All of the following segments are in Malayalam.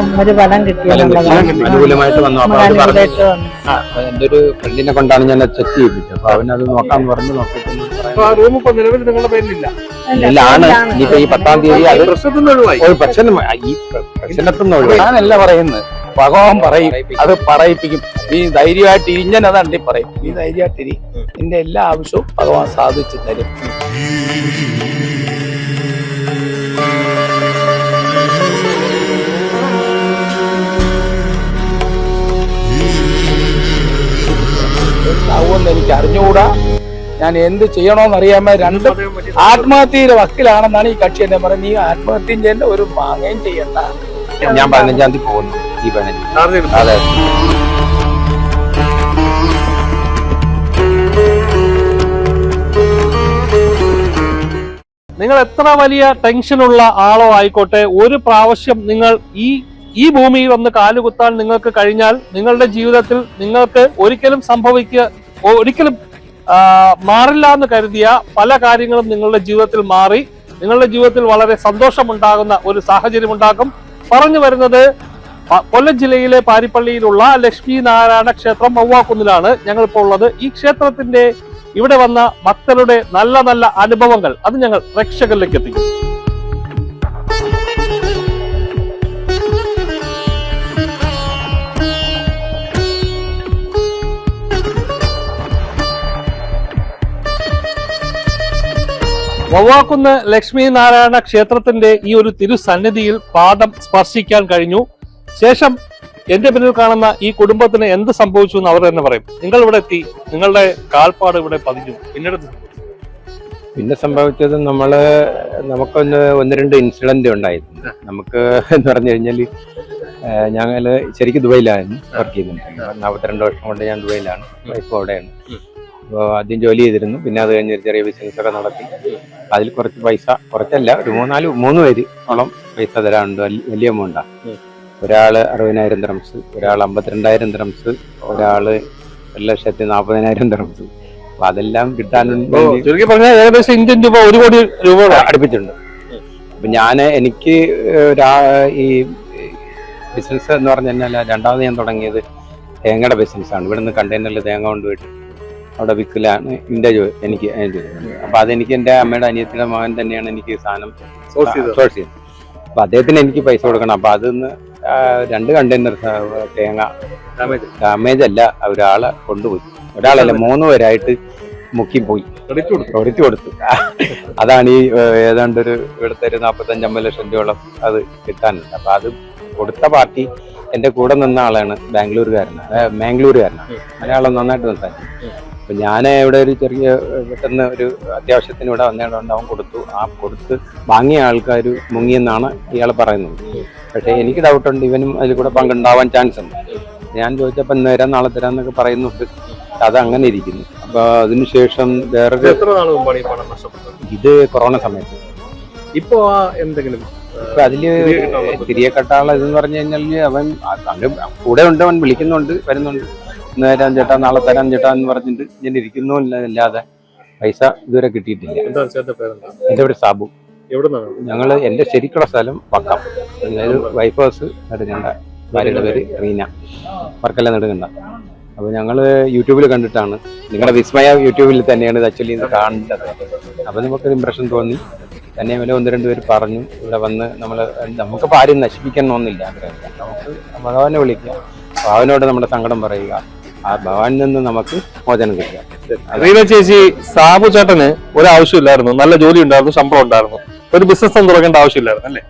ഒരു ഫലം അനുകൂലമായിട്ട് വന്നു. അപ്പൊ പറഞ്ഞു. എന്റെ ഒരു ഫ്രണ്ടിനെ കൊണ്ടാണ് ഞാൻ ചെക്ക് ചെയ്യിപ്പിച്ചത് അപ്പൊ അവനത് നോക്കാന്ന് പറഞ്ഞു നോക്കിയിട്ട് അപ്പൊ ആ റൂം നിലവിൽ നിങ്ങളുടെ പേരിലില്ല. ഇതിലാണ് ഇനിയിപ്പോ ഈ പത്താം തീയതി അത് പ്രശ്നം ഈ പറയുന്നത്. ഭഗവാൻ പറയും അത് പറയിപ്പിക്കും. നീ ധൈര്യമായിട്ട് ഇരിഞ്ഞനതാണ്ടി പറയും. നീ ധൈര്യമായിട്ട് ഇരി. നിന്റെ എല്ലാ ആവശ്യവും ഭഗവാൻ സാധിച്ചു തരും. എനിക്ക് അറിഞ്ഞുകൂടാ. ഞാൻ എന്ത് ചെയ്യണോന്ന് അറിയാമോ രണ്ട് ആത്മഹത്യയുടെ വക്കിലാണെന്നാണ് ഈ കക്ഷി എന്നെ പറയുന്നത്. നീ ആത്മഹത്യം ചെയ്യേണ്ട ഒരു മാങ്ങയും ചെയ്യണ്ട. ഞാൻ പതിനഞ്ചാം തീയതി പോകുന്നു ഈ പതിനഞ്ച്. അതെ. നിങ്ങൾ എത്ര വലിയ ടെൻഷനുള്ള ആളോ ആയിക്കോട്ടെ ഒരു പ്രാവശ്യം നിങ്ങൾ ഈ ഈ ഭൂമിയിൽ വന്ന് കാലുകുത്താൻ നിങ്ങൾക്ക് കഴിഞ്ഞാൽ നിങ്ങളുടെ ജീവിതത്തിൽ നിങ്ങൾക്ക് ഒരിക്കലും സംഭവിക്കുക ഒരിക്കലും മാറില്ല എന്ന് കരുതിയ പല കാര്യങ്ങളും നിങ്ങളുടെ ജീവിതത്തിൽ മാറി. നിങ്ങളുടെ ജീവിതത്തിൽ വളരെ സന്തോഷമുണ്ടാകുന്ന ഒരു സാഹചര്യം ഉണ്ടാക്കും പറഞ്ഞു വരുന്നത് കൊല്ലം ജില്ലയിലെ പാരിപ്പള്ളിയിലുള്ള ലക്ഷ്മി നാരായണ ക്ഷേത്രം മൗവാക്കുന്നിലാണ് ഞങ്ങളിപ്പോൾ ഉള്ളത്. ഈ ക്ഷേത്രത്തിന്റെ ഇവിടെ വന്ന ഭക്തരുടെ നല്ല നല്ല അനുഭവങ്ങൾ അത് ഞങ്ങൾ പ്രേക്ഷകരിലേക്ക് എത്തിക്കും. വവ്വാക്കുന്ന് ലക്ഷ്മി നാരായണ ക്ഷേത്രത്തിന്റെ ഈ ഒരു തിരുസന്നിധിയിൽ പാദം സ്പർശിക്കാൻ കഴിഞ്ഞു. ശേഷം എന്റെ പിന്നിൽ കാണുന്ന ഈ കുടുംബത്തിന് എന്ത് സംഭവിച്ചു എന്ന് അവർ തന്നെ പറയും. നിങ്ങൾ ഇവിടെ എത്തി നിങ്ങളുടെ കാൽപ്പാട് ഇവിടെ പതിഞ്ഞു. പിന്നീട് പിന്നെ സംഭവിച്ചത് നമ്മൾ നമുക്കൊന്ന് ഒന്ന് രണ്ട് ഇൻസിഡന്റ് ഉണ്ടായിരുന്നു നമുക്ക് എന്ന് പറഞ്ഞു കഴിഞ്ഞാൽ ഞങ്ങൾ ഞങ്ങൾ ശരിക്കും ദുബൈയിലായിരുന്നു വർക്ക് ചെയ്യുന്നുണ്ട് നാൽപ്പത്തിരണ്ട് വർഷം കൊണ്ട് ഞാൻ ദുബൈയിലാണ്. ഇപ്പോൾ അവിടെയാണ്. ആദ്യം ജോലി ചെയ്തിരുന്നു. പിന്നെ അത് കഴിഞ്ഞ് ചെറിയ ബിസിനസ്സൊക്കെ നടത്തി. അതിൽ കുറച്ച് പൈസ കുറച്ചല്ല ഒരു മൂന്നാൽ മൂന്ന് പേര് ഓളം പൈസ തരാനുണ്ട്. വലിയ എമൗണ്ടാണ്. ഒരാൾ അറുപതിനായിരം ദ്രംസ് ഒരാൾ അമ്പത്തിരണ്ടായിരം ദ്രംസ് ഒരാൾ ഒരു ലക്ഷത്തി നാൽപ്പതിനായിരം ദ്രംസ് അപ്പൊ അതെല്ലാം കിട്ടാനുണ്ട് ചുരുക്കി പറഞ്ഞാൽ ഏകദേശം ഇന്ത്യൻ രൂപ ഒരു കോടി അടുപ്പിച്ചിട്ടുണ്ട്. അപ്പൊ ഞാൻ എനിക്ക് ഈ ബിസിനസ് എന്ന് പറഞ്ഞു കഴിഞ്ഞാൽ രണ്ടാമത് ഞാൻ തുടങ്ങിയത് തേങ്ങയുടെ ബിസിനസ്സാണ് ഇവിടുന്ന് കണ്ടെയ്നറിൽ തേങ്ങ കൊണ്ടുപോയിട്ട് അവിടെ വിൽക്കലാണ് എന്റെ എനിക്ക് ഞാൻ ചെയ്തിട്ടുണ്ട് അപ്പൊ അതെനിക്ക് എന്റെ അമ്മയുടെ അനിയത്തിയുടെ മകൻ തന്നെയാണ് എനിക്ക് സാധനം. സോഴ്സ് ചെയ്യുന്നത് അപ്പൊ അദ്ദേഹത്തിന് എനിക്ക് പൈസ കൊടുക്കണം. അപ്പൊ അതിന്ന് രണ്ട് കണ്ടെയ്നർ തേങ്ങ. ഡാമേജ് അല്ല ഒരാളെ കൊണ്ടുപോയി. ഒരാളല്ല മൂന്ന് പേരായിട്ട് മുക്കിപ്പോയി പോയി. കൊടുത്തു. കൊടുത്തു. അതാണ് ഈ ഏതാണ്ട് ഒരു ഇവിടുത്തെ ഒരു നാൽപ്പത്തഞ്ച് അമ്പത് ലക്ഷം രൂപ അത് കിട്ടാനുണ്ട്. അപ്പൊ അത് കൊടുത്ത പാർട്ടി എന്റെ കൂടെ നിന്ന ആളാണ് ബാംഗ്ലൂരുകാരനാണ്. ബാംഗ്ലൂരുകാരനാണ് മലയാളം നന്നായിട്ട് സംസാരിക്കും. അപ്പൊ ഞാൻ ഇവിടെ ഒരു ചെറിയ പെട്ടെന്ന് ഒരു അത്യാവശ്യത്തിന് ഇവിടെ വന്നതുകൊണ്ട് അവൻ കൊടുത്തു. ആ കൊടുത്ത് വാങ്ങിയ ആൾക്കാർ മുങ്ങിയെന്നാണ് ഇയാൾ പറയുന്നത്. പക്ഷേ എനിക്ക് ഡൗട്ടുണ്ട് ഇവനും അതിൽ കൂടെ പങ്കുണ്ടാവാൻ ചാൻസ് ഉണ്ട്. ഞാൻ ചോദിച്ചപ്പോൾ ഇന്ന് തരാം നാളെ തരാം എന്നൊക്കെ പറയുന്നുണ്ട്. അത് അങ്ങനെ ഇരിക്കുന്നു. അപ്പോൾ അതിനുശേഷം വേറെ വേറൊരു ഇത് കൊറോണ സമയത്ത്. ഇപ്പോൾ എന്തെങ്കിലും ഇപ്പൊ അതിൽ തിരികെ ഇതെന്ന് പറഞ്ഞു കഴിഞ്ഞാൽ അവൻ കൂടെ ഉണ്ട് അവൻ വിളിക്കുന്നുണ്ട് വരുന്നുണ്ട്. ഇന്ന് തരാൻ ചേട്ടാ നാളെ തരാൻ ചേട്ടാ എന്ന് പറഞ്ഞിട്ട് ഞാൻ ഇരിക്കുന്നു. അല്ലാതെ പൈസ ഇതുവരെ കിട്ടിയിട്ടില്ല. എന്റെ പേര് സാബു. ഞങ്ങൾ ഞങ്ങൾ എന്റെ ശരിക്കുള്ള സ്ഥലം പക്കം അതായത് വൈഫ് ഹൗസ് നെടുങ്കണ്ട ഭാര്യയുടെ പേര് റീന. വർക്കല്ല നെടുങ്കണ്ട അപ്പൊ ഞങ്ങൾ യൂട്യൂബിൽ കണ്ടിട്ടാണ്. നിങ്ങളുടെ വിസ്മയ യൂട്യൂബിൽ തന്നെയാണ് ഇത് ആക്ച്വലി ഇത് കാണേണ്ടത്. അപ്പൊ നമുക്കൊരു ഇമ്പ്രഷൻ തോന്നി. തന്നെ വില ഒന്ന് രണ്ട് പേര് പറഞ്ഞു. ഇവിടെ വന്ന് നമ്മൾ നമുക്കിപ്പോൾ ആരും നശിപ്പിക്കണമെന്നില്ല ആഗ്രഹമില്ല നമുക്ക് ഭഗവാനെ വിളിക്കുക ഭാവനോട് നമ്മുടെ സങ്കടം പറയുക. ആ ഭവാനിൽ നിന്ന് നമുക്ക് മോചനം കിട്ടുക. റീന ചേച്ചി സാബു ചേട്ടന് ഒരാവശ്യമില്ലായിരുന്നു. നല്ല ജോലി ഉണ്ടായിരുന്നു ശമ്പളം ഉണ്ടായിരുന്നു. ഒരു ബിസിനസ് ഒന്നും തുടങ്ങേണ്ട ആവശ്യമില്ലായിരുന്നു അല്ലേ?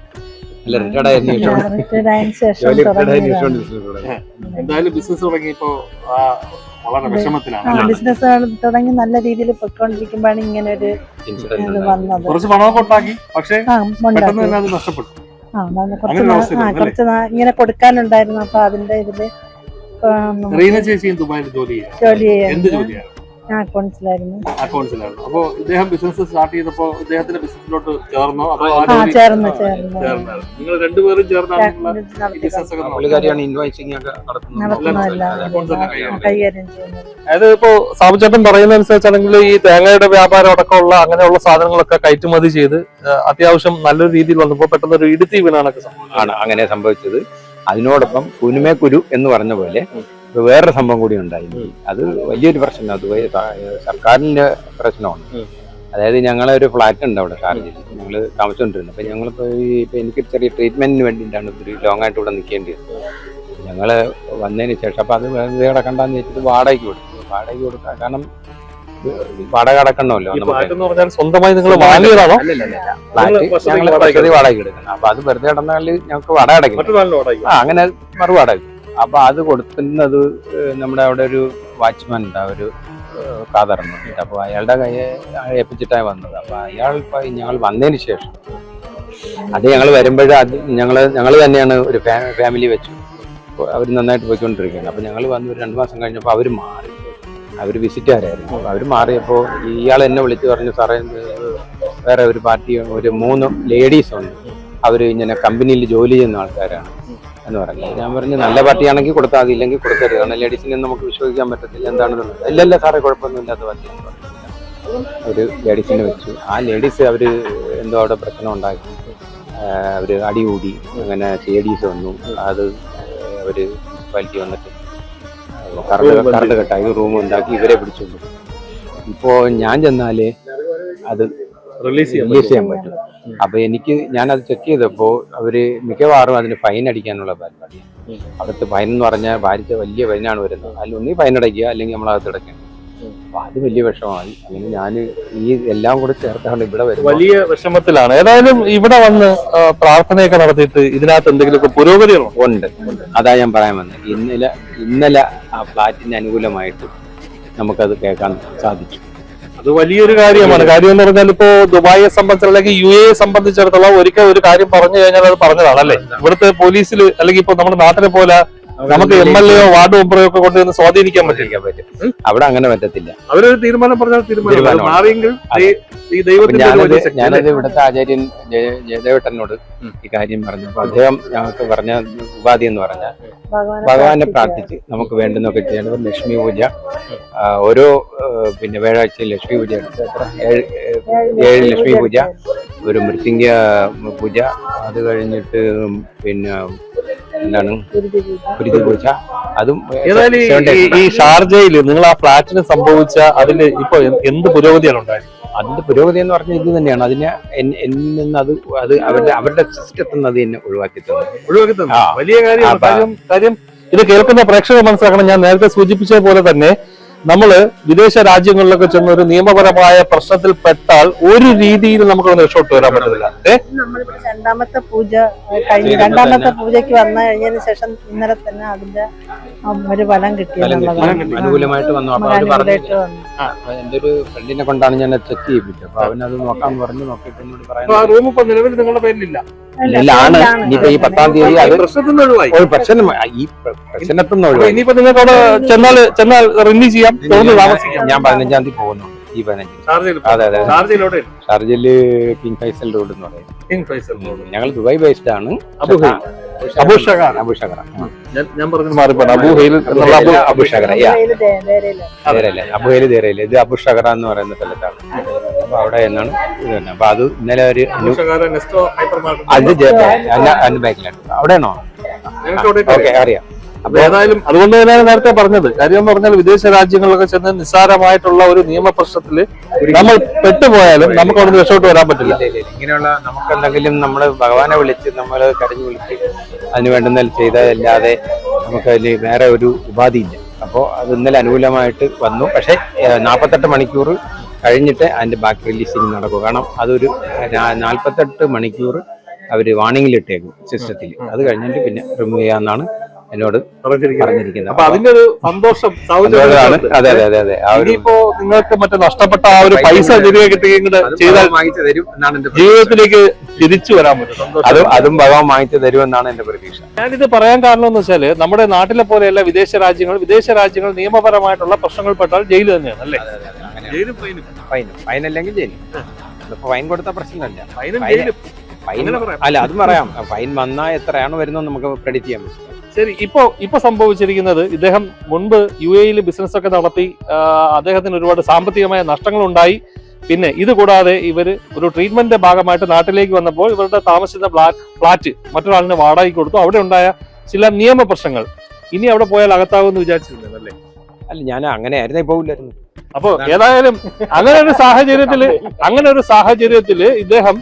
റിട്ടയർഡ് ആയതിനു ശേഷം. എന്തായാലും ബിസിനസ് തുടങ്ങിയപ്പോ വളരെ വിഷമത്തിലാണ്? ബിസിനസ് തുടങ്ങി നല്ല രീതിയിൽ പൊയ്ക്കൊണ്ടിരിക്കുമ്പോഴാണ് ഇങ്ങനെ ഒരു വന്നത്. കുറച്ച് പണമൊക്കെ ഉണ്ടാക്കി പക്ഷേ പെട്ടെന്ന് തന്നെ അത് നഷ്ടപ്പെട്ടു. ആ കുറച്ച് ഇങ്ങനെ കൊടുക്കാനുണ്ടായിരുന്നു അപ്പൊ അതിന്റെ ഇതിൽ റീന ചേച്ചിയും ദുബായിൽ ജോലി ചെയ്യാം. ജോലി എന്ത് ചെയ്യാൻ ജോലിയാണ്? ആ അക്കൗണ്ട്സിലായിരുന്നു. അക്കൗണ്ട്സിലായിരുന്നു. അപ്പൊ ഇദ്ദേഹം ബിസിനസ് സ്റ്റാർട്ട് ചെയ്തപ്പോ ഇദ്ദേഹത്തിന്റെ ബിസിനസ്സിലോട്ട് ചേർന്നോ? അതോ നിങ്ങൾ രണ്ടുപേരും ചേർന്നാണ് ബിസിനസ് അതായത് ഇപ്പോ സാബു ചേട്ടൻ പറയുന്ന അനുസരിച്ചാണെങ്കിൽ ഈ തേങ്ങയുടെ വ്യാപാരം അടക്കമുള്ള അങ്ങനെയുള്ള സാധനങ്ങളൊക്കെ കയറ്റുമതി ചെയ്ത് അത്യാവശ്യം നല്ലൊരു രീതിയിൽ വന്നപ്പോൾ പെട്ടെന്ന് ഒരു ഇടുത്തി വീണാണൊക്കെ ആണ് അങ്ങനെ സംഭവിച്ചത്. അതിനോടൊപ്പം കുനുമേ കുരു എന്ന് പറഞ്ഞ പോലെ വേറൊരു സംഭവം കൂടി ഉണ്ടായി. അത് വലിയൊരു പ്രശ്നം അത് സർക്കാരിന്റെ പ്രശ്നമാണ്. അതായത് ഞങ്ങളെ ഒരു ഫ്ലാറ്റ് ഉണ്ട് അവിടെ ഷാർജയിൽ. ഞങ്ങൾ താമസിച്ചുകൊണ്ടിരുന്നത് അപ്പൊ ഞങ്ങൾ ഈ ഇപ്പൊ എനിക്ക് ചെറിയ ട്രീറ്റ്മെന്റിന് വേണ്ടിയിട്ടാണ് ഒത്തിരി ലോങ് ആയിട്ട് ഇവിടെ നിൽക്കേണ്ടി വരുന്നത് ഞങ്ങൾ വന്നതിന് ശേഷം അപ്പൊ അത് വെറുതെ കിടക്കണ്ടെന്ന് വെച്ചിട്ട് വാടകയ്ക്ക് കൊടുത്തു. വാടകയ്ക്ക് കൊടുക്കാൻ കാരണം വാടക അടക്കണമല്ലോ സ്വന്തമായി നിങ്ങൾ വാങ്ങിയതാണോ? ഫ്ലാറ്റ് ഞങ്ങൾ പദ്ധതി വാടക എടുക്കണം. അപ്പൊ അത് വെറുതെ കിടന്നാൽ ഞങ്ങൾക്ക് വാടക അടയ്ക്കണം വാടക ആ അങ്ങനെ മറുവാടക അപ്പൊ അത് കൊടുക്കുന്നത് നമ്മുടെ അവിടെ ഒരു വാച്ച്മാൻ ഉണ്ട്. ഒരു കാതർന്ന് അപ്പൊ അയാളുടെ കയ്യെ ഏൽപ്പിച്ചിട്ടാണ് വന്നത്. അപ്പൊ അയാൾ ഇപ്പൊ ഞങ്ങൾ വന്നതിന് ശേഷം അത് ഞങ്ങൾ വരുമ്പോഴേ അത് ഞങ്ങൾ ഞങ്ങൾ തന്നെയാണ് ഒരു ഫാമിലി വെച്ചു അവർ നന്നായിട്ട് പോയിക്കൊണ്ടിരിക്കുന്നത്. അപ്പൊ ഞങ്ങൾ വന്ന് ഒരു രണ്ട് മാസം കഴിഞ്ഞപ്പോൾ അവർ മാറി. അവർ വിസിറ്റുകാരായിരുന്നു അവർ മാറിയപ്പോൾ ഇയാൾ എന്നെ വിളിച്ച് പറഞ്ഞു സാറേ വേറെ ഒരു പാർട്ടി ഒരു മൂന്ന് ലേഡീസ് ഉണ്ട്. അവർ ഇങ്ങനെ കമ്പനിയിൽ ജോലി ചെയ്യുന്ന ആൾക്കാരാണ്. എന്ന് പറഞ്ഞു. ഞാൻ പറഞ്ഞു നല്ല പാർട്ടിയാണെങ്കിൽ കൊടുത്താൽ മതി ഇല്ലെങ്കിൽ കൊടുക്കരുത്. കാരണം ലേഡീസിനെ നമുക്ക് വിശ്വസിക്കാൻ പറ്റത്തില്ല. എന്താണെന്നുള്ളത് ഇല്ല ഇല്ല സാറേ കുഴപ്പമൊന്നുമില്ലാത്ത പാർട്ടിയാണ് പറഞ്ഞു. ഒരു ലേഡീസിനെ വെച്ചു. ആ ലേഡീസ് അവർ എന്തോ അവിടെ പ്രശ്നം ഉണ്ടാക്കി. അവർ അടികൂടി. അങ്ങനെ ലേഡീസ് വന്നു. അത് അവർ പാലിറ്റി വന്നിട്ട് കറണ്ട് കറണ്ട് ഇത് റൂം ഉണ്ടാക്കി ഇവരെ പിടിച്ചുകൊണ്ട് ഇപ്പോ ഞാൻ ചെന്നാലേ അത് റിലീസ് റിലീസ് ചെയ്യാൻ പറ്റും. അപ്പൊ എനിക്ക് ഞാൻ അത് ചെക്ക് ചെയ്തപ്പോ അവർ മിക്കവാറും അതിന് ഫൈൻ അടിക്കാനുള്ള പരിപാടിയാണ്. അവിടുത്തെ ഫൈൻ എന്ന് പറഞ്ഞാൽ ഭാരിച്ച വലിയ ഫൈനാണ് വരുന്നത്. അതിൽ ഒന്നീ ഫൈൻ അടയ്ക്കുക അല്ലെങ്കിൽ നമ്മൾ അകത്ത് അടയ്ക്കണം. അപ്പൊ അത് വലിയ വിഷമമായി. അങ്ങനെ ഞാൻ ഈ എല്ലാം കൂടെ ചേർത്താണ് ഇവിടെ വരുന്നത്. വലിയ വിഷമത്തിലാണ്. ഏതായാലും ഇവിടെ വന്ന് ആ, പ്രാർത്ഥനയൊക്കെ നടത്തിയിട്ട് ഇതിനകത്ത് എന്തെങ്കിലുമൊക്കെ പുരോഗതികളുണ്ടോ ഉണ്ട്. അതാ ഞാൻ പറയാൻ വന്നത് ഇന്നലെ ഇന്നലെ ആ ഫ്ലാറ്റിന് അനുകൂലമായിട്ട് നമുക്കത് കേൾക്കാൻ സാധിച്ചു. അത് വലിയൊരു കാര്യമാണ്. കാര്യം എന്ന് പറഞ്ഞാൽ ഇപ്പോ ദുബായിയെ സംബന്ധിച്ച് അല്ലെങ്കിൽ യു എ സംബന്ധിച്ചിടത്തോളം ഒരിക്കൽ ഒരു കാര്യം പറഞ്ഞു കഴിഞ്ഞാൽ അത് പറഞ്ഞതാണ് അല്ലേ? ഇവിടുത്തെ പോലീസിൽ അല്ലെങ്കിൽ ഇപ്പൊ നമ്മുടെ നാട്ടിലെ പോലെ നമുക്ക് എം എൽ എ വാർഡ് മെമ്പറോ ഒക്കെ കൊണ്ടുവന്ന് സ്വാധീനിക്കാൻ പറ്റില്ല. പറ്റും അവിടെ അങ്ങനെ പറ്റത്തില്ല. അവരൊരു തീരുമാനം പറഞ്ഞാൽ തീരുമാനം. മാറിയെങ്കിൽ ഈ ദൈവത്തിന്റെ ഞാനത്? ഇവിടുത്തെ ആചാര്യൻ ജയ- ജയദേവട്ടനോട് ഈ കാര്യം പറഞ്ഞു. അപ്പൊ അദ്ദേഹം ഞങ്ങൾക്ക് പറഞ്ഞ ഉപാധി എന്ന് പറഞ്ഞ ഭഗവാനെ പ്രാർത്ഥിച്ച് നമുക്ക് വേണ്ടുന്നൊക്കെ ചെയ്യേണ്ടത് ലക്ഷ്മി പൂജ. ഓരോ പിന്നെ വ്യാഴാഴ്ച ലക്ഷ്മി പൂജ എടുത്ത് എത്ര? ഏഴ് ഏഴ് ലക്ഷ്മി പൂജ. ഒരു മൃത്യുങ്ക പൂജ. അത് കഴിഞ്ഞിട്ട് പിന്നെ എന്താണ്? കുരുതി പൂജ അതും ഏതായാലും ഈ- ഷാർജയിൽ ഈ- ഈ ഷാർജയിൽ നിങ്ങൾ ആ ഫ്ലാറ്റിന് സംഭവിച്ച അതിൽ ഇപ്പൊ എന്ത് പുരോഗതിയാണ് ഉണ്ടായത്? അതിന്റെ പുരോഗതി എന്ന് പറഞ്ഞാൽ ഇത് തന്നെയാണ്. അതിനെ എൻ- എന്നിൽ നിന്ന് അത് അത് അവരുടെ അവരുടെ സിസ്റ്റത്തിൽ നിന്ന് അത് എന്നെ ഒഴിവാക്കി തന്നു ഒഴിവാക്കി തന്നു. വലിയ കാര്യമാണ് കാര്യം ഇത് കേൾക്കുന്ന പ്രേക്ഷകർ മനസ്സിലാക്കണം. ഞാൻ നേരത്തെ സൂചിപ്പിച്ച പോലെ തന്നെ നമ്മൾ വിദേശ രാജ്യങ്ങളിലൊക്കെ ചെന്ന ഒരു നിയമപരമായ പ്രശ്നത്തിൽ പെട്ടാൽ ഒരു രീതിയിൽ നമുക്ക് രക്ഷപ്പെട്ടു വരാൻ പറ്റത്തില്ല? നമ്മളിപ്പോ രണ്ടാമത്തെ പൂജ കഴിഞ്ഞ് രണ്ടാമത്തെ പൂജയ്ക്ക് വന്നു കഴിഞ്ഞതിന് ശേഷം ഇന്നലെ തന്നെ അതിന്റെ ഒരു ഫലം കിട്ടി ഫലം കിട്ടി. എന്നുള്ളതാണ്. കിട്ടി. അനുകൂലമായിട്ട് വന്നു അപ്പൊ അവർ പറഞ്ഞു വന്നു എന്റെ ഒരു ഫ്രണ്ടിനെ കൊണ്ടാണ് ഞാൻ ചെക്ക് ചെയ്യിപ്പിച്ചത് അപ്പൊ അവനത് നോക്കാൻ പറഞ്ഞു നോക്കിയിട്ട് എന്നോട് ആ റൂം ഇപ്പൊ നിലവിൽ നിങ്ങളുടെ പേരിലില്ല ആണ്. ഇനിയിപ്പോ ഈ പത്താം തീയതി അത് പ്രശ്നം ഈ പ്രശ്നത്തിൽ നിന്ന് അപ്പൊ ഒഴിവായി. ഇനിയിപ്പോ നിങ്ങൾക്ക് അവിടെ ചെന്നാൽ ചെന്നാൽ റിന്യൂ ചെയ്യാം. താമസിക്കാം. ഞാൻ പതിനഞ്ചാം തീയതി പോകുന്നു ഈ പതിനഞ്ച് അതെ അതെ ഷാർജയിൽ കിങ് ഫൈസൽ റോഡ് എന്ന് പറയും. King Faisal road. ഞങ്ങൾ ദുബായ് ബേസ്ഡ് ആണ്. അബുഷകറ ഞാൻ- ഞാൻ അബുഹൈൽ എന്നുള്ള അബുഷകറ ദേരയിൽ. ദേരയിൽ ഇത് അബുഷകറ എന്ന് പറയുന്ന സ്ഥലത്താണ്. അപ്പൊ അവിടെ നിന്നാണ് ഇത് തന്നെ. അപ്പൊ അത് ഇന്നലെ ഒരു അത് ജെ- അല്ല അതിന്റെ ബാക്കിലാണ് അവിടെയാണോ? ഓക്കെ അറിയാം. അപ്പൊ ഏതായാലും അതുകൊണ്ട് തന്നെയാണ് നേരത്തെ പറഞ്ഞത്. കാര്യം എന്ന് പറഞ്ഞാൽ വിദേശ രാജ്യങ്ങളിലൊക്കെ ചെന്ന് നിസ്സാരമായിട്ടുള്ള ഒരു നിയമ പ്രശ്നത്തിൽ നമ്മൾ പെട്ടുപോയാലും നമുക്ക് അവിടെ രക്ഷപ്പെട്ട് വരാൻ പറ്റില്ല. ഇങ്ങനെയുള്ള നമുക്ക് എന്തെങ്കിലും നമ്മൾ ഭഗവാനെ വിളിച്ച് നമ്മൾ കരഞ്ഞു വിളിച്ച് അതിന് വേണ്ടുന്ന ചെയ്തതല്ലാതെ നമുക്ക് അതിൽ വേറെ ഒരു ഉപാധിയില്ല. അപ്പോൾ അത് ഇന്നലെ അനുകൂലമായിട്ട് വന്നു. പക്ഷേ നാൽപ്പത്തെട്ട് മണിക്കൂർ കഴിഞ്ഞിട്ട് അതിന്റെ ബാക്ക് റിലീസിങ് നടക്കും. കാരണം അതൊരു നാൽപ്പത്തെട്ട് മണിക്കൂർ അവർ വാണിങ്ങിലിട്ടേക്കും സിസ്റ്റത്തിൽ അത് കഴിഞ്ഞിട്ട് പിന്നെ റിമൂവ് ചെയ്യാമെന്നാണ് എന്നോട് പറഞ്ഞിരിക്കുന്നത്. പറഞ്ഞിരിക്കുന്നത്. അപ്പൊ അതിന്റെ ഒരു സന്തോഷം സൗജന്യമാണ്. അതെ അതെ അതെ ഇനിയിപ്പോ നിങ്ങൾക്ക് മറ്റേ നഷ്ടപ്പെട്ട ആ ഒരു പൈസ തിരികെ ചെയ്താൽ വാങ്ങിച്ചു തരും എന്നാണ് എന്റെ ജീവിതത്തിലേക്ക് തിരിച്ചു വരാൻ പറ്റും. അതും അതും ഭഗവാൻ വാങ്ങിച്ചു തരുമെന്നാണ് എന്റെ പ്രതീക്ഷ. ഞാനിത് പറയാൻ കാരണം എന്ന് വെച്ചാൽ നമ്മുടെ നാട്ടിലെ പോലെയല്ല വിദേശ രാജ്യങ്ങൾ. വിദേശ രാജ്യങ്ങൾ നിയമപരമായിട്ടുള്ള പ്രശ്നങ്ങൾ പെട്ടാൽ ജയിൽ തന്നെയാണ് അല്ലേ? ജയിലും ഫൈനും. ഫൈൻ ഫൈൻ അല്ലെങ്കിൽ ജയിലും ഇപ്പൊ ഫൈൻ കൊടുത്ത പ്രശ്നമല്ല. ഫൈൻ. അല്ല അത് പറയാം. ഫൈൻ വന്നാൽ എത്രയാണ് വരുന്നത് നമുക്ക് ക്രെഡിറ്റ് ചെയ്യാൻ പറ്റും. ശരി ഇപ്പോ ഇപ്പൊ സംഭവിച്ചിരിക്കുന്നത് ഇദ്ദേഹം മുൻപ് യു എയിൽ ബിസിനസ് ഒക്കെ നടത്തി അദ്ദേഹത്തിന് ഒരുപാട് സാമ്പത്തികമായ നഷ്ടങ്ങൾ ഉണ്ടായി പിന്നെ ഇത് കൂടാതെ ഇവർ ഒരു ട്രീറ്റ്മെന്റിന്റെ ഭാഗമായിട്ട് നാട്ടിലേക്ക് വന്നപ്പോൾ ഇവരുടെ താമസിക്കുന്ന ഫ്ലാറ്റ് മറ്റൊരാളിന് വാടകയ്ക്ക് കൊടുത്തു. അവിടെ ഉണ്ടായ ചില നിയമ പ്രശ്നങ്ങൾ. ഇനി അവിടെ പോയാൽ അകത്താവുമെന്ന് വിചാരിച്ചിരുന്നു അല്ലേ ഞാൻ അങ്ങനെ ആയിരുന്നേ പോകില്ലായിരുന്നു അപ്പൊ ഏതായാലും അങ്ങനെ ഒരു സാഹചര്യത്തിൽ അങ്ങനെ ഒരു സാഹചര്യത്തിൽ ഇദ്ദേഹം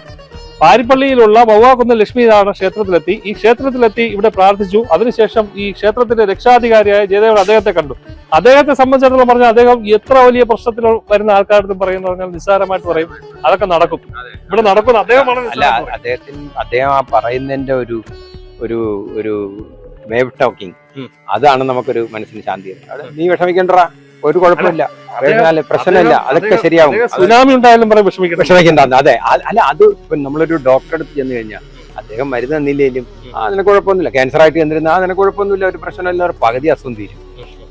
പാരിപ്പള്ളിയിലുള്ള വവ്വാകുന്ന ലക്ഷ്മിനാരായണ ക്ഷേത്രത്തിലെത്തി. ഈ ക്ഷേത്രത്തിലെത്തി ഇവിടെ പ്രാർത്ഥിച്ചു. അതിനുശേഷം ഈ ക്ഷേത്രത്തിന്റെ രക്ഷാധികാരിയായ ജയദേവൻ അദ്ദേഹത്തെ കണ്ടു. അദ്ദേഹത്തെ സംബന്ധിച്ചിടത്തോളം പറഞ്ഞാൽ അദ്ദേഹം എത്ര വലിയ പ്രശ്നത്തിൽ വരുന്ന ആൾക്കാരുടെ പറയുന്ന പറഞ്ഞാൽ നിസ്സാരമായിട്ട് പറയും. അതൊക്കെ നടക്കും. ഇവിടെ നടക്കുന്ന അദ്ദേഹം അല്ല അദ്ദേഹത്തിന് അദ്ദേഹം ആ പറയുന്നതിന്റെ ഒരു ഒരു ഒരു വേവ് ടോക്കിംഗ്. അതാണ് നമുക്കൊരു മനസ്സിന് ശാന്തി നീ വിഷമിക്കണ്ട ഒരു കുഴപ്പമില്ല. പ്രശ്നമില്ല. അതൊക്കെ ശരിയാവും. സുനാമി ഉണ്ടായാലും പറയും വിഷമിക്കണ്ട. അതെ അല്ല അത് ഇപ്പൊ നമ്മളൊരു ഡോക്ടറെ അടുത്ത് ചെന്ന് കഴിഞ്ഞാൽ അദ്ദേഹം മരുന്ന് തന്നില്ലെങ്കിലും ആ അതിന് കുഴപ്പമൊന്നുമില്ല. ക്യാൻസർ ആയിട്ട് ചെന്നിരുന്ന ആ നിനക്ക് കുഴപ്പമൊന്നുമില്ല. ഒരു പ്രശ്നമില്ല ഒരു പകുതി അസുഖം തീരും.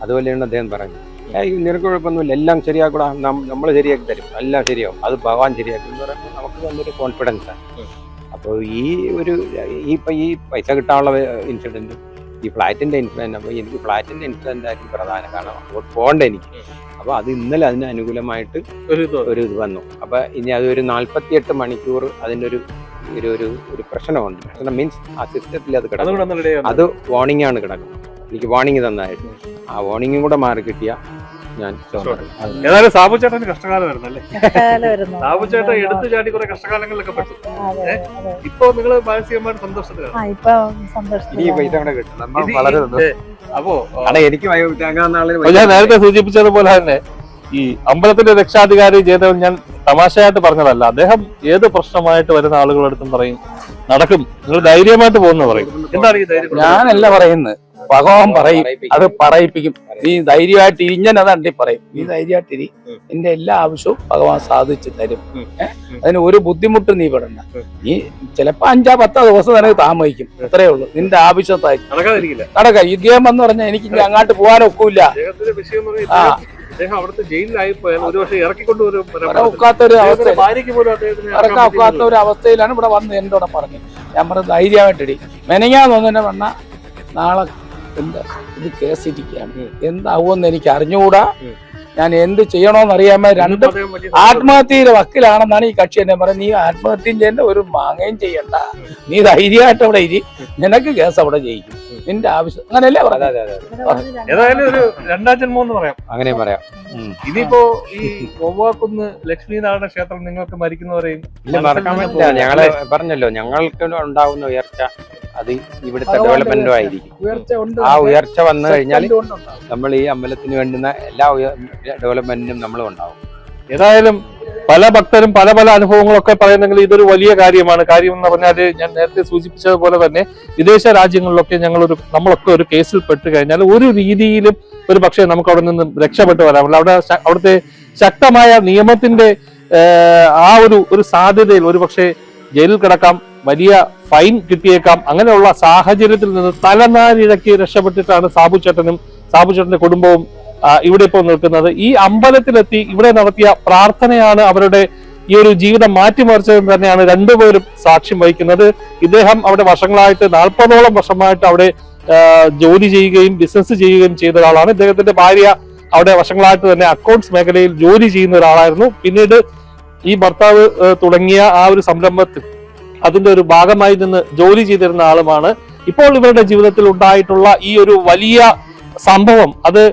അതുപോലെയാണ് അദ്ദേഹം പറഞ്ഞത് ഏയ് നിനക്ക് കുഴപ്പമൊന്നുമില്ല. എല്ലാം ശരിയാക്കൂടാ. നമ്മൾ ശരിയാക്കി തരും. എല്ലാം ശരിയാവും. അത് ഭഗവാൻ ശരിയാക്കും എന്ന് പറയുമ്പോൾ നമുക്ക് നല്ലൊരു കോൺഫിഡൻസ് ആണ്. അപ്പോൾ ഈ ഒരു ഈ പൈസ കിട്ടാനുള്ള ഇൻസിഡന്റ് ഈ ഫ്ലാറ്റിന്റെ ഇൻഫ്ലുവൻസ് അപ്പോൾ എനിക്ക് ഫ്ലാറ്റിന്റെ ഇൻഫ്ലുവൻസ് ആയിരിക്കും പ്രധാന കാരണം. അങ്ങോട്ട് പോകണ്ട എനിക്ക്. അപ്പോൾ അത് ഇന്നലെ അതിന് അനുകൂലമായിട്ട് ഒരു ഇത് ഒരു ഇത് വന്നു. അപ്പോൾ ഇനി അതൊരു നാൽപ്പത്തിയെട്ട് മണിക്കൂർ അതിന്റെ ഒരു ഒരു ഒരു ഒരു പ്രശ്നമുണ്ട്. പ്രശ്നം മീൻസ് ആ സിസ്റ്റത്തിൽ അത് കിടക്കും. അത് വാണിംഗ് ആണ് കിടക്കുന്നത്. എനിക്ക് വാണിംഗ് തന്നായിട്ട് ആ വാണിംഗും കൂടെ മാറി കിട്ടിയ ഞാൻ ഏതായാലും സാബു ചേട്ടന് കഷ്ടകാലം വരുന്നു സാബു ചേട്ടൻ എടുത്തു ചാടി കുറെ കഷ്ടകാലങ്ങളിലൊക്കെ പറ്റും. ഇപ്പൊ നിങ്ങൾ മാനസികമായിട്ട് സന്തോഷത്തിലാണ്? അപ്പോ എനിക്ക് ഞാൻ നേരത്തെ സൂചിപ്പിച്ചതുപോലെ തന്നെ ഈ അമ്പലത്തിന്റെ രക്ഷാധികാരി ജയദേവൻ ഞാൻ തമാശയായിട്ട് പറഞ്ഞതല്ല. അദ്ദേഹം ഏത് പ്രശ്നമായിട്ട് വരുന്ന ആളുകളടുത്തും പറയും നടക്കും. നിങ്ങൾ ധൈര്യമായിട്ട് പോകുന്നു പറയും. എന്താണ് ഈ ധൈര്യം? ഞാനല്ല പറയുന്നത്. ഭഗവാൻ പറയും. അത് പറയിപ്പിക്കും. നീ ധൈര്യമായിട്ട് ഇരിഞ്ഞൻ അതാണ്ടി പറയും. നീ ധൈര്യമായിട്ടിരി. നിന്റെ എല്ലാ ആവശ്യവും ഭഗവാൻ സാധിച്ചു തരും. അതിന് ഒരു ബുദ്ധിമുട്ടും നീ പെടണ്ട. നീ ചിലപ്പോ അഞ്ചാ പത്താ ദിവസം തന്നെ താമസിക്കും. അത്രേ ഉള്ളൂ. നിന്റെ ആവശ്യത്തായി നടക്കാതിരിക്കില്ല. യുദ്ധം ഇദ്ദേഹം എന്ന് പറഞ്ഞാൽ എനിക്ക് ഇനി അങ്ങോട്ട് പോകാനൊക്കില്ല ഒക്കില്ല. ആ. അവിടുത്തെ ഒരു പക്ഷേ ഇറക്കിക്കൊണ്ടുവരും അവസ്ഥയിലാണ് ഇവിടെ വന്ന് എന്നോട് പറഞ്ഞത്. ഞാൻ പറഞ്ഞ ധൈര്യമായിട്ടിടി മെനങ്ങാന്ന് തന്നെ പറഞ്ഞ നാളെ എന്താ? ഇത് കേസിരിക്കുകയാണ്. എന്താവുമെന്ന് എനിക്ക് അറിഞ്ഞുകൂടാ. ഞാൻ എന്ത് ചെയ്യണോന്ന് അറിയാമ രണ്ട് ആത്മഹത്യയുടെ വക്കിലാണെന്നാണ് ഈ കക്ഷി എന്നെ പറയുന്നത്. നീ ആത്മഹത്യം ചെയ്യേണ്ട ഒരു മാങ്ങയും ചെയ്യണ്ട. നീ ധൈര്യമായിട്ട് അവിടെ ഇരി. നിനക്ക് കേസ് അവിടെ ജയിക്കും. നിന്റെ ആവശ്യം അങ്ങനെയല്ലേ അതെ ഏതായാലും ഒരു രണ്ടാം ജന്മം എന്ന് പറയാം. അങ്ങനെ പറയാം. ഇനിയിപ്പോ ഈ വവ്വാക്കുന്ന് ലക്ഷ്മീനാരായണ ക്ഷേത്രം നിങ്ങൾക്ക് മരിക്കുന്നവരെയും ഇല്ല മറക്കാൻ പറ്റില്ല. ഞങ്ങൾ പറഞ്ഞല്ലോ ഞങ്ങൾക്ക് ഉണ്ടാവുന്ന ഉയർച്ച അത് ഇവിടുത്തെ ഡെവലപ്മെന്റും ആയിരിക്കും ഉയർച്ച ഉണ്ട് ആ ഉയർച്ച വന്നു കഴിഞ്ഞാൽ നമ്മൾ ഈ അമ്പലത്തിന് വേണ്ടുന്ന എല്ലാ ഡെവലപ്മെന്റിനും നമ്മളും ഉണ്ടാവും. ഏതായാലും പല ഭക്തരും പല പല അനുഭവങ്ങളൊക്കെ പറയുന്നെങ്കിൽ ഇതൊരു വലിയ കാര്യമാണ്. കാര്യം എന്ന് പറഞ്ഞാൽ ഞാൻ നേരത്തെ സൂചിപ്പിച്ചതുപോലെ തന്നെ വിദേശ രാജ്യങ്ങളിലൊക്കെ ഞങ്ങൾ ഒരു നമ്മളൊക്കെ ഒരു കേസിൽ പെട്ട് കഴിഞ്ഞാൽ ഒരു രീതിയിലും ഒരു പക്ഷേ നമുക്ക് അവിടെ നിന്ന് രക്ഷപ്പെട്ടു വരാമല്ലോ അവിടെ അവിടുത്തെ ശക്തമായ നിയമത്തിന്റെ ആ ഒരു ഒരു സാധ്യതയിൽ ഒരു പക്ഷേ ജയിലിൽ കിടക്കാം വലിയ ഫൈൻ കിട്ടിയേക്കാം അങ്ങനെയുള്ള സാഹചര്യത്തിൽ നിന്ന് തലനാരിഴക്കി രക്ഷപ്പെട്ടിട്ടാണ് സാബു ചേട്ടനും സാബു ചേട്ടന്റെ കുടുംബവും ഇവിടെ ഇപ്പോൾ നിൽക്കുന്നത്. ഈ അമ്പലത്തിലെത്തി ഇവിടെ നടത്തിയ പ്രാർത്ഥനയാണ് അവരുടെ ഈ ഒരു ജീവിതം മാറ്റിമറിച്ചതെന്ന് തന്നെയാണ് രണ്ടുപേരും സാക്ഷ്യം വഹിക്കുന്നത്. ഇദ്ദേഹം അവിടെ വർഷങ്ങളായിട്ട് നാൽപ്പതോളം വർഷമായിട്ട് അവിടെ ജോലി ചെയ്യുകയും ബിസിനസ് ചെയ്യുകയും ചെയ്ത ഒരാളാണ്. ഇദ്ദേഹത്തിന്റെ ഭാര്യ അവിടെ വർഷങ്ങളായിട്ട് തന്നെ അക്കൗണ്ട്സ് മേഖലയിൽ ജോലി ചെയ്യുന്ന ഒരാളായിരുന്നു. പിന്നീട് ഈ ഭർത്താവ് തുടങ്ങിയ ആ ഒരു സംരംഭത്തിൽ അതിന്റെ ഒരു ഭാഗമായി നിന്ന് ജോലി ചെയ്തിരുന്ന ആളുമാണ്. ഇപ്പോൾ ഇവരുടെ ജീവിതത്തിൽ ഉണ്ടായിട്ടുള്ള ഈ ഒരു വലിയ സംഭവം അത്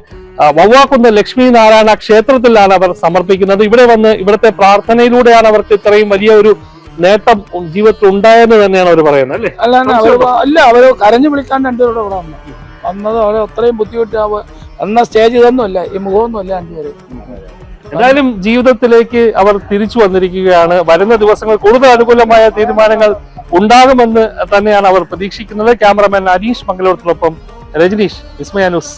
വവ്വാക്കുന്ന് ലക്ഷ്മി നാരായണ ക്ഷേത്രത്തിലാണ് അവർ സമർപ്പിക്കുന്നത്. ഇവിടെ വന്ന് ഇവിടുത്തെ പ്രാർത്ഥനയിലൂടെയാണ് അവർക്ക് ഇത്രയും വലിയ ഒരു നേട്ടം ജീവിതത്തിൽ ഉണ്ടായെന്ന് തന്നെയാണ് അവർ പറയുന്നത് അല്ലേ? അല്ല അവർ കരഞ്ഞു വിളിക്കാൻ രണ്ടുപേരുടെ ഇവിടെ വന്നു. വന്നത് അവരെ അത്രയും ബുദ്ധിമുട്ട് എന്ന സ്റ്റേജ് ഇതൊന്നുമല്ല ഈ മുഖമൊന്നുമല്ല രണ്ടുപേരും എന്തായാലും ജീവിതത്തിലേക്ക് അവർ തിരിച്ചു വന്നിരിക്കുകയാണ്. വരുന്ന ദിവസങ്ങൾ കൂടുതൽ അനുകൂലമായ തീരുമാനങ്ങൾ ഉണ്ടാകുമെന്ന് തന്നെയാണ് അവർ പ്രതീക്ഷിക്കുന്നത്. ക്യാമറമാൻ അനീഷ് മംഗലോടത്തിനൊപ്പം രജനീഷ് വിസ്മയ ന്യൂസ്.